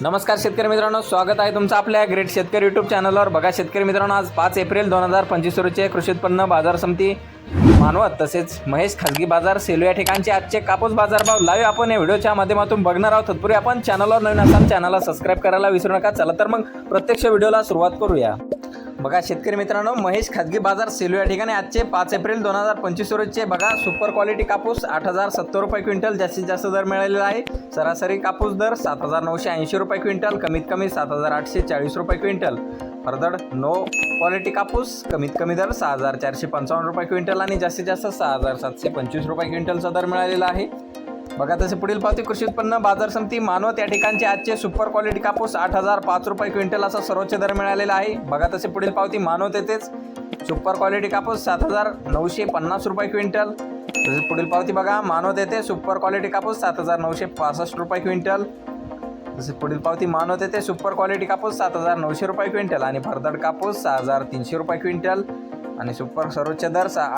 नमस्कार शेतकरी मित्रांनो स्वागत आहे तुमचं आपल्या ग्रेट शेतकरी युट्यूब चॅनलवर बघा शेतकरी मित्रांनो आज पाच एप्रिल दोन हजार पंचवीस रोजचे कृषी उत्पन्न बाजार समिती मानवत तसेच महेश खाजगी बाजार सेलू या ठिकाणचे आजचे कापूस बाजारभाव लाईव्ह आपण या व्हिडिओच्या माध्यमातून बघणार आहोत. तत्पूर्वी आपण चॅनलवर नवीन असाल चॅनलला सबस्क्राईब करायला विसरू नका. चला तर मग प्रत्यक्ष व्हिडिओला सुरुवात करूया. बघा शेतकरी मित्रांनो महेश खाजगी बाजार सेलू या ठिकाणी आजचे पाच एप्रिल दोन हजार पंचवीस रोजचे बघा सुपर क्वालिटी कापूस आठ हजार सत्तर रुपये क्विंटल जास्तीत जास्त दर मिळालेला आहे. सरासरी कापूस दर सात हजार नऊशे ऐंशी रुपये क्विंटल कमीत कमी सात हजार आठशे चाळीस रुपये क्विंटल. हरदड नो क्वालिटी कापूस कमीत कमी दर सहा हजार चारशे पंचावन्न रुपये क्विंटल आणि जास्तीत जास्त सहा हजार सातशे पंचवीस रुपये क्विंटलचा दर मिळालेला आहे. बघा तसे पुढील पावती कृषी उत्पन्न बाजार समिती मानव त्या ठिकाणचे आजचे सुपर क्वालिटी कापूस आठ हजार पाच रुपये क्विंटल असा सर्वोच्च दर मिळालेला आहे. बघा तसे पुढील पावती मानवत तेथेच. सुपर क्वालिटी कापूस सात हजार नऊशे पन्नास रुपये क्विंटल. तसेच पुढील पावती बघा मानव येते सुपर क्वालिटी कापूस सात हजार नऊशे पासष्ट रुपये क्विंटल. तसेच पुढील पावती मानव येते सुपर क्वालिटी कापूस सात हजार नऊशे रुपये क्विंटल. आणि भरदड कापूस सहा हजार तीनशे रुपये क्विंटल. आणि सुपर सर्वोच्च दर सहा